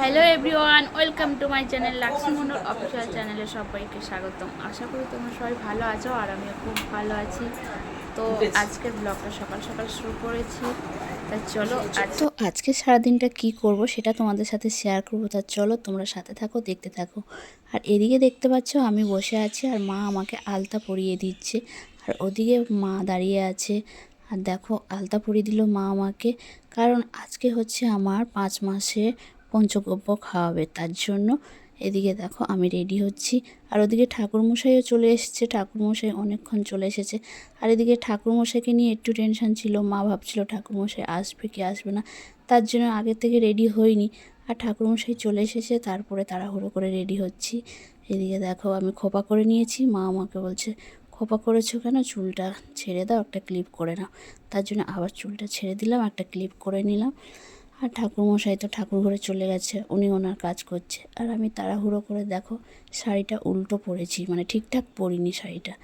Hello everyone welcome to my channel Lakshmi Mondal official চ্যানেলে সবাইকে স্বাগতম। আশা করি তোমরা সবাই ভালো আছো আর আমিও খুব ভালো আছি। তো আজকের ব্লগটা সকাল সকাল শুরু করেছি। তা চলো তো আজকে সারাদিনটা কি করব সেটা তোমাদের সাথে শেয়ার করব। তা চলো তোমরা সাথে থাকো দেখতে থাকো। আর এদিকে দেখতে পাচ্ছ আমি বসে আছি আর মা আমাকে আলতা পরিয়ে দিচ্ছে। আর ওদিকে মা দাঁড়িয়ে আছে। আর দেখো আলতা পরিয়ে দিল মা আমাকে। কারণ আজকে হচ্ছে আমার পাঁচ মাসে পঞ্চগব্য খাওয়াবে। তার জন্য এদিকে দেখো আমি রেডি হচ্ছি। আর ওদিকে ঠাকুরমশাইও চলে এসেছে। ঠাকুরমশাই অনেকক্ষণ চলে এসেছে। আর এদিকে ঠাকুরমশাইকে নিয়ে একটু টেনশন ছিল। মা ভাবছিল ঠাকুরমশাই আসবে কি আসবে না। তার জন্য আগে থেকে রেডি হইনি আর ঠাকুরমশাই চলে এসেছে। তারপরে তাড়াহুড়ো করে রেডি হচ্ছি। এদিকে দেখো আমি খোপা করে নিয়েছি। মা আমাকে বলছে, খোপা করেছ কেন? চুলটা ছেড়ে দাও, একটা ক্লিপ করে নাও। তার জন্য আবার চুলটা ছেড়ে দিলাম, একটা ক্লিপ করে নিলাম। আর ঠাকুরমশাই তো ঠাকুর ঘরে চলে গেছে, উনি ওনার কাজ করছে। আর আমি তাড়াহুড়ো করে দেখো, শাড়িটা উল্টো পরেছি মানে ঠিকঠাক পরিনি শাড়িটা।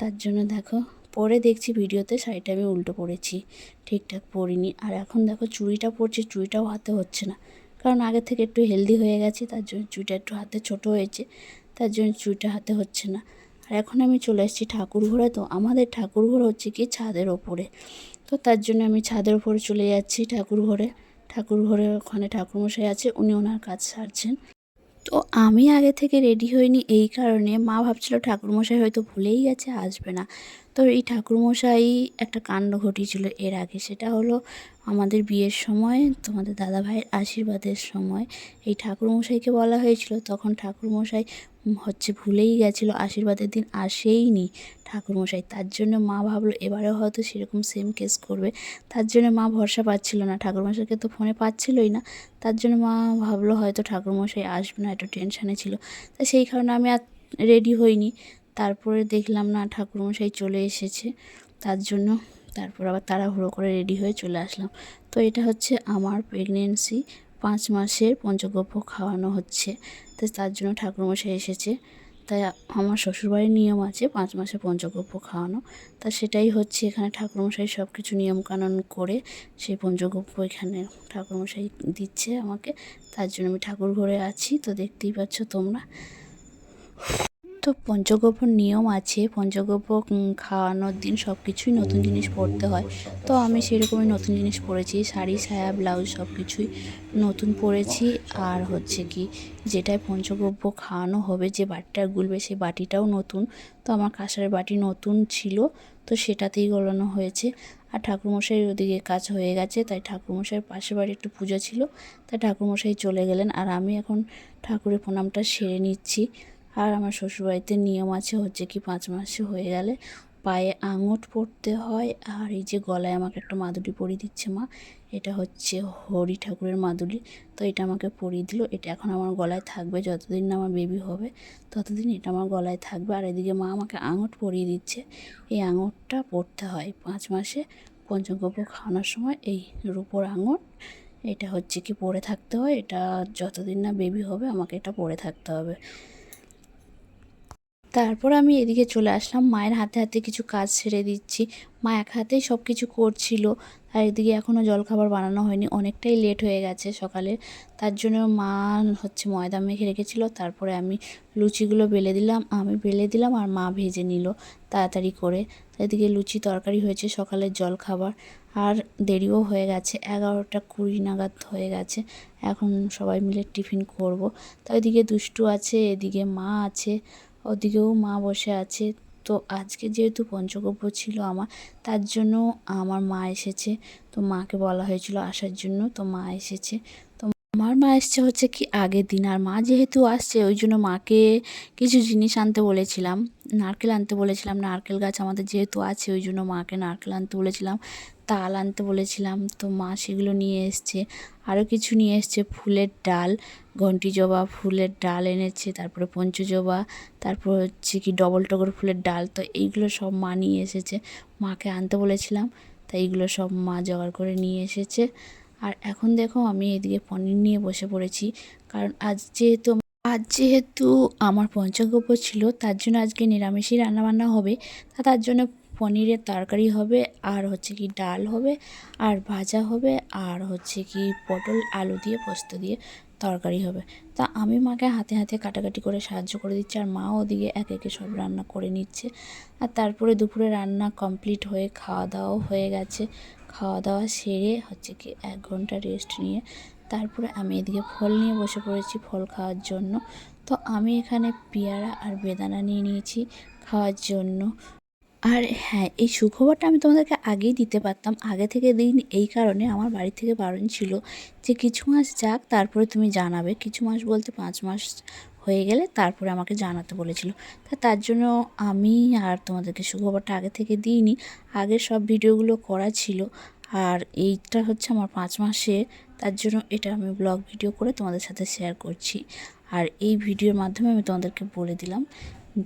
তার জন্য দেখো, পরে দেখছি ভিডিওতে শাড়িটা আমি উল্টো পরেছি, ঠিকঠাক পরিনি। আর এখন দেখো চুড়িটা পরছি, চুড়িটাও হাতে হচ্ছে না। কারণ আগে থেকে একটু হেলদি হয়ে গেছি, তার জন্য চুড়িটা একটু হাতে ছোট হয়েছে, তার জন্য চুড়িটা হাতে হচ্ছে না। আর এখন আমি চলে এসেছি ঠাকুর ঘরে, তো আমাদের ঠাকুর ঘর হচ্ছে কি ছাদের ওপরে। তো তার জন্য আমি ছাদের ওপরে চলে যাচ্ছি ঠাকুর ঘরে। ঠাকুর ঘরে ওখানে ঠাকুরমশাই আছে, উনি ওনার কাজ সারছেন। তো আমি আগে থেকে রেডি হইনি এই কারণে, মা ভাবছিল ঠাকুরমশাই হয়তো ভুলেই গেছে, আসবে না। তো এই ঠাকুরমশাই একটা কাণ্ড ঘটিয়েছিল এর আগে, সেটা হলো আমাদের বিয়ের সময়, তোমাদের দাদা ভাইয়ের আশীর্বাদের সময় এই ঠাকুরমশাইকে বলা হয়েছিল। তখন ঠাকুরমশাই হচ্ছে ভুলেই গেছিল, আশীর্বাদের দিন আসেইনি ঠাকুরমশাই। তার জন্য মা ভাবলো, এবারেও হয়তো সেরকম সেম কেস করবে। তার জন্য মা ভরসা পাচ্ছিল না। ঠাকুরমশাইকে তো ফোনে পাচ্ছিলই না। তার জন্য মা ভাবলো, হয়তো ঠাকুরমশাই আসবে না একটু টেনশানে ছিল। তা সেই কারণে আমি আর রেডি হইনি। তারপরে দেখলাম, না, ঠাকুরমশাই চলে এসেছে। তার জন্য তারপর আবার তাড়াহুড়ো করে রেডি হয়ে চলে আসলাম। তো এটা হচ্ছে আমার প্রেগনেন্সি পাঁচ মাসের পঞ্চগব্য খাওয়ানো হচ্ছে। তো তার জন্য ঠাকুরমশাই এসেছে। তাই আমার শ্বশুরবাড়ির নিয়ম আছে পাঁচ মাসে পঞ্চগব্য খাওয়ানো। তা সেটাই হচ্ছে এখানে ঠাকুরমশাই সব কিছু নিয়মকানুন করে সেই পঞ্চগব্য এখানে ঠাকুরমশাই দিচ্ছে আমাকে। তার জন্য আমি ঠাকুর ঘরে আছি, তো দেখতেই পাচ্ছ তোমরা। তো পঞ্চগব্যর নিয়ম আছে। পঞ্চগব্য খাওয়ানোর দিন সব কিছুই নতুন জিনিস পরতে হয়। তো আমি সেরকমই নতুন জিনিস পরেছি শাড়ি সায়া ব্লাউজ সব কিছুই নতুন পরেছি আর হচ্ছে কি, যেটায় পঞ্চগব্য খাওয়ানো হবে, যে বাটিটা গুলবে সেই বাটিটাও নতুন। তো আমার কাঁসারের বাটি নতুন ছিল, তো সেটাতেই গলানো হয়েছে। আর ঠাকুরমশাই ওদিকে কাজ হয়ে গেছে, তাই ঠাকুরমশাইয়ের পাশের বাড়ি একটু পুজো ছিল, তাই ঠাকুরমশাই চলে গেলেন। আর আমি এখন ঠাকুরের প্রণামটা সেরে নিচ্ছি। আর আমার শ্বশুরবাড়িতে নিয়ম আছে, হচ্ছে কি পাঁচ মাসে হয়ে গেলে পায়ে আঙট পরতে হয়। আর এই যে গলায় আমাকে একটা মাদুলি পরিয়ে দিচ্ছে মা, এটা হচ্ছে হরি ঠাকুরের মাদুলি। তো এটা আমাকে পরিয়ে দিল, এটা এখন আমার গলায় থাকবে, যতদিন না আমার বেবি হবে, ততদিন এটা আমার গলায় থাকবে। আর এদিকে মা আমাকে আঙট পরিয়ে দিচ্ছে। এই আঙটটা পরতে হয় পাঁচ মাসে পঞ্চগব্য খাওয়ানোর সময়, এই রূপোর আঙট। এটা হচ্ছে কি পরে থাকতে হয়, এটা যতদিন না বেবি হবে, আমাকে এটা পরে থাকতে হবে। তারপর আমি এদিকে চলে আসলাম। মায়ের হাতে হাতে কিছু কাজ ছেড়ে দিচ্ছি। মা এক হাতেই সব কিছু করছিল, আর এদিকে এখনও জলখাবার বানানো হয়নি। অনেকটাই লেট হয়ে গেছে সকালে। তার জন্য মা হচ্ছে ময়দা মেখে রেখেছিল। তারপরে আমি লুচিগুলো বেলে দিলাম। আমি বেলে দিলাম আর মা ভেজে নিল তাড়াতাড়ি করে। এদিকে লুচি তরকারি হয়েছে সকালের জলখাবার। আর দেরিও হয়ে গেছে। এগারোটা কুড়ি নাগাদ হয়ে গেছে। এখন সবাই মিলে টিফিন করব। তো এদিকে দুষ্টু আছে, এদিকে মা আছে। ওদিকেও মা বসে আছে। তো আজকে যেহেতু পঞ্চগব্য ছিল আমার, তার জন্য আমার মা এসেছে। তো মাকে বলা হয়েছিল আসার জন্য, তো মা এসেছে। তো আমার মা এসছে হচ্ছে কি আগের দিন, আর মা যেহেতু আসছে, ওই জন্য মাকে কিছু জিনিস আনতে বলেছিলাম, নারকেল আনতে বলেছিলাম, নারকেল গাছ আমাদের যেহেতু আছে, ওই জন্য মাকে নারকেল আনতে বলেছিলাম, তাল আনতে বলেছিলাম, তো মা সেগুলো নিয়ে এসছে, আরও কিছু নিয়ে এসছে, ফুলের ডাল, ঘন্টি জবা ফুলের ডাল এনেছে, তারপরে পঞ্চজবা, তারপর হচ্ছে কি ডবল টগর ফুলের ডাল, তো এইগুলো সব মা নিয়ে এসেছে, মাকে আনতে বলেছিলাম, তাই এইগুলো সব মা জোগাড় করে নিয়ে এসেছে আর এখন দেখো আমি এদিকে পনির নিয়ে বসে পড়েছি। কারণ আজ যেহেতু আজ যেহেতু আমার পঞ্চগব্য ছিল, তার জন্য আজকে নিরামিষই রান্নাবান্না হবে। তা তার জন্য পনিরের তরকারি হবে, আর হচ্ছে কি ডাল হবে, আর ভাজা হবে, আর হচ্ছে কি পটল, আলু দিয়ে, পোস্ত দিয়ে তরকারি হবে। তা আমি মাকে হাতে হাতে কাটাকাটি করে সাহায্য করে দিচ্ছি, আর মা ওদিকে এক একে সব রান্না করে নিচ্ছে। আর তারপরে দুপুরে রান্না কমপ্লিট হয়ে খাওয়া দাওয়াও হয়ে গেছে। খাওয়া দাওয়া সেরে হচ্ছে কি এক ঘণ্টা রেস্ট নিয়ে তারপরে আমি এদিকে ফল নিয়ে বসে পড়েছি, ফল খাওয়ার জন্য। তো আমি এখানে পেয়ারা আর বেদানা নিয়ে নিয়েছি খাওয়ার জন্য। আর হ্যাঁ এই সুখবরটা আমি তোমাদেরকে আগেই দিতে পারতাম। আগে থেকে দিইনি এই কারণে আমার বাড়ি থেকে বারণ ছিল যে কিছু মাস যাক, তারপরে তুমি জানাবে। কিছু মাস বলতে পাঁচ মাস হয়ে গেলে তারপরে আমাকে জানাতে বলেছিল। তা তার জন্য আমি আর তোমাদেরকে সুখবরটা আগে থেকে দিইনি। আগের সব ভিডিওগুলো করা ছিল। আর এইটা হচ্ছে আমার পাঁচ মাসে। তার জন্য এটা আমি ব্লগ ভিডিও করে তোমাদের সাথে শেয়ার করছি। আর এই ভিডিওর মাধ্যমে আমি তোমাদেরকে বলে দিলাম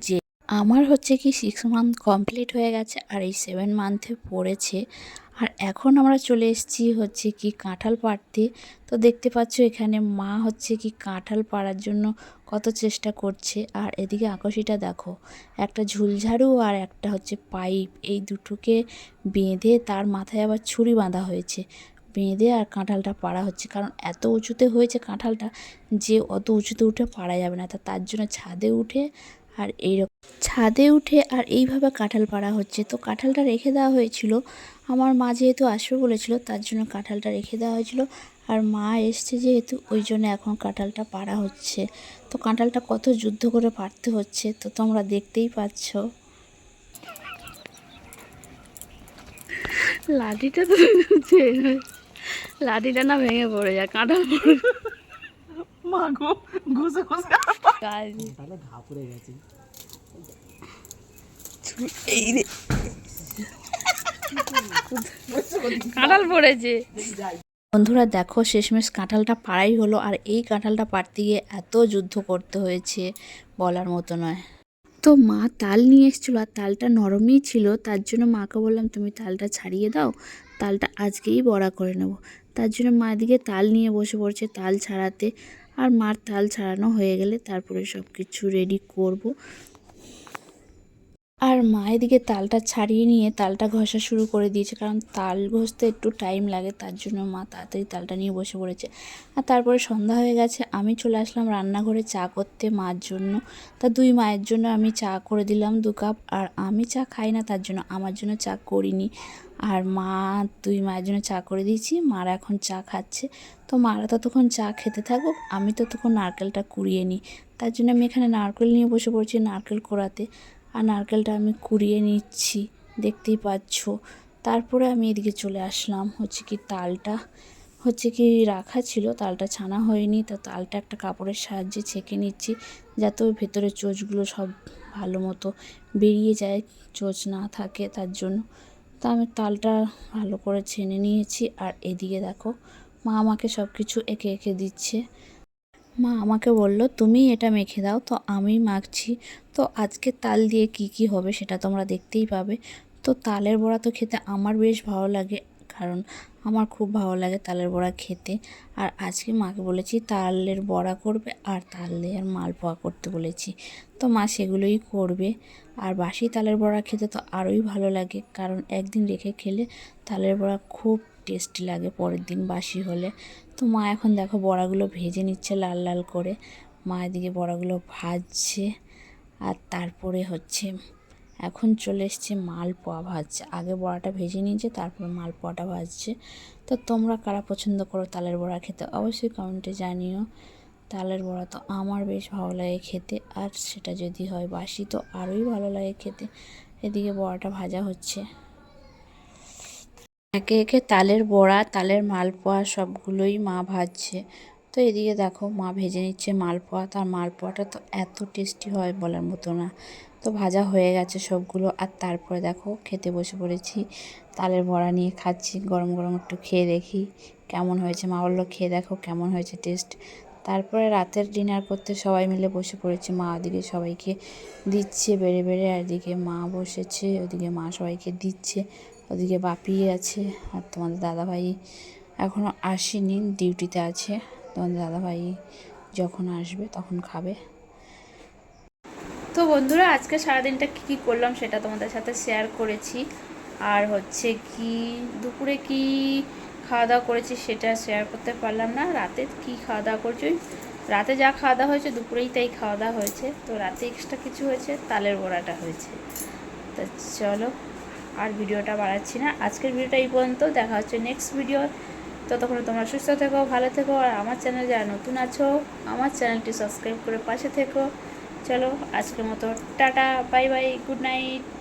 যে আমার হচ্ছে কি সিক্স মান্থ কমপ্লিট হয়ে গেছে আর এই সেভেন মান্থে পড়েছে। আর এখন আমরা চলে এসেছি হচ্ছে কি কাঁঠাল পাড়তে। তো দেখতে পাচ্ছ এখানে মা হচ্ছে কি কাঁঠাল পাড়ার জন্য কত চেষ্টা করছে। আর এদিকে আকশিটা দেখো, একটা ঝুলঝাড়ু আর একটা হচ্ছে পাইপ। এই দুটোকে বেঁধে তার মাথায় আবার ছুরি বাঁধা হয়েছে। বেঁধে আর কাঁঠালটা পাড়া হচ্ছে। কারণ এত উঁচুতে হয়েছে কাঁঠালটা যে অত উঁচুতে উঠে পাড়া যাবে না। তার জন্য ছাদে উঠে আর এইরকম। ছাদে উঠে আর এইভাবে কাঁঠাল পাড়া হচ্ছে। তো কাঁঠালটা রেখে দেওয়া হয়েছিল। আমার মা যেহেতু আসবে বলেছিল, তার জন্য কাঁঠালটা রেখে দেওয়া হয়েছিল। আর মা এসছে যেহেতু, ওই জন্য এখন কাঁঠালটা পাড়া হচ্ছে। তো কাঁঠালটা কত যুদ্ধ করে পাড়তে হচ্ছে, তো তোমরা দেখতেই পাচ্ছ। লাঠিটা তো লাঠিটা না ভেঙে পড়ে যায়, কাঁঠাল পড়ে মা গো ঘুষে ঘুষে তাহলে ঘা পড়ে গেছে। এই রে। কাঁঠাল পড়েছে। বন্ধুরা দেখো শেষমেশ কাঁঠালটা পাড়াই হলো আর এই কাঁঠালটা পাড়তে গিয়ে এত যুদ্ধ করতে হয়েছে বলার মতো নয়। তো মা তাল নিয়ে এসেছিল আর তালটা নরমই ছিল তার জন্য মাকে বললাম তুমি তালটা ছাড়িয়ে দাও তালটা আজকেই বড়া করে নেব। তার জন্য মা এদিকে তাল নিয়ে বসে পড়ছে তাল ছাড়াতে। আর মার তাল ছাড়ানো হয়ে গেলে তারপরে সব কিছু রেডি করব। আর মা এদিকে তালটা ছাড়িয়ে নিয়ে তালটা ঘষা শুরু করে দিয়েছে, কারণ তাল ঘষতে একটু টাইম লাগে, তার জন্য মা তাড়াতাড়ি তালটা নিয়ে বসে পড়েছে। আর তারপরে সন্ধ্যা হয়ে গেছে, আমি চলে আসলাম রান্নাঘরে চা করতে মার জন্য। তা দুই মায়ের জন্য আমি চা করে দিলাম দু কাপ, আর আমি চা খাই না, তার জন্য আমার জন্য চা করিনি। আর মা দুই মায়ের জন্য চা করে দিয়েছি, মারা এখন চা খাচ্ছে। তো মারা ততক্ষণ চা খেতে থাকুক, আমি ততক্ষণ নারকেলটা কুড়িয়ে নিই। তার জন্য আমি এখানে নারকেল নিয়ে বসে পড়ছি, নারকেল কোড়াতে। আর নারকেলটা আমি কুড়িয়ে নিচ্ছি, দেখতেই পাচ্ছ। তারপরে আমি এদিকে চলে আসলাম, হচ্ছে কি তালটা। হচ্ছে কি রাখা ছিল, তালটা ছানা হয়নি, তো তালটা একটা কাপড়ের সাহায্যে ছেঁকে নিচ্ছি, যাতে ওই ভেতরে চোচগুলো সব ভালো মতো বেরিয়ে যায়, চোচ না থাকে তার জন্য। তা আমি তালটা ভালো করে ছেনে নিয়েছি, আর এদিকে দেখো, মা আমাকে সব কিছু এঁকে এঁকে দিচ্ছে। মা আমাকে বলল তুমি এটা মেখে দাও। তো আমি মাখছি। তো আজকে তাল দিয়ে কি কি হবে সেটা তোমরা দেখতেই পাবে। তো তালের বড়া তো খেতে আমার বেশ ভালো লাগে, কারণ আমার খুব ভালো লাগে তালের বড়া খেতে। আর আজকে মাকে বলেছি, তালের বড়া করবে আর তাল আর মালপোয়া করতে বলেছি। তো মা সেগুলোই করবে। আর বাসি তালের বড়া খেতে তো আরোই ভালো লাগে, কারণ একদিন রেখে খেলে তালের বড়া খুব টেস্টি লাগে, পরের দিন বাসি হলে। তো মা এখন দেখো বড়াগুলো ভেজে নিচ্ছে লাল লাল করে। মা এদিকে বড়াগুলো ভাজছে আর তারপরে হচ্ছে এখন চলে এসছে মালপোয়া ভাজছে আগে বড়াটা ভেজে নিয়েছে, তারপরে মালপোয়াটা ভাজছে। তো তোমরা কারা পছন্দ করো তালের বড়া খেতে অবশ্যই কমেন্টে জানিও। তালের বড়া তো আমার বেশ ভালো লাগে খেতে আর সেটা যদি হয় বাসি তো আরোই ভালো লাগে খেতে। এদিকে বড়াটা ভাজা হচ্ছে। একে একে তালের বড়া, তালের মালপোয়া সবগুলোই মা ভাজছে। তো এদিকে দেখো, মা ভেজে নিচ্ছে মালপোয়া। তার মালপোয়াটা তো এত টেস্টি হয় বলার মতো না। তো ভাজা হয়ে গেছে সবগুলো। আর তারপরে দেখো, খেতে বসে পড়েছি। তালের বড়া নিয়ে খাচ্ছি, গরম গরম একটু খেয়ে দেখি কেমন হয়েছে। মা বলল, খেয়ে দেখো কেমন হয়েছে টেস্ট তারপরে রাতের ডিনার করতে সবাই মিলে বসে পড়েছে। মা ওদিকে সবাইকে দিচ্ছে বেড়ে বেড়ে। আর এদিকে মা বসেছে, ওদিকে মা সবাইকে দিচ্ছে। ওদিকে বাপি আছে আর তোমাদের দাদাভাই এখনও আসেনি, ডিউটিতে আছে। তোমাদের দাদাভাই যখন আসবে তখন খাবে। তো বন্ধুরা, আজকে সারাদিনটা কী কী করলাম সেটা তোমাদের সাথে শেয়ার করেছি। আর হচ্ছে কি, দুপুরে কি খাওয়া দাওয়া করেছি সেটা শেয়ার করতে পারলাম না। রাতে কি খাওয়া দাওয়া করছি? রাতে যা খাওয়া দাওয়া হয়েছে, দুপুরেই তাই খাওয়া দাওয়া হয়েছে। তো রাতে এক্সট্রা কিছু হয়েছে, তালের বড়াটা হয়েছে। তা চলো আর ভিডিওটা বাড়াচ্ছি না। আজকের ভিডিওটা এই পর্যন্ত। দেখা হচ্ছে নেক্সট ভিডিও ততক্ষণে তোমরা সুস্থ থেকো, ভালো থেকো, আর আমার চ্যানেল যারা নতুন আছো, আমার চ্যানেলটি সাবস্ক্রাইব করে পাশে থেকো। চলো, আজকের মতো tata bye bye good night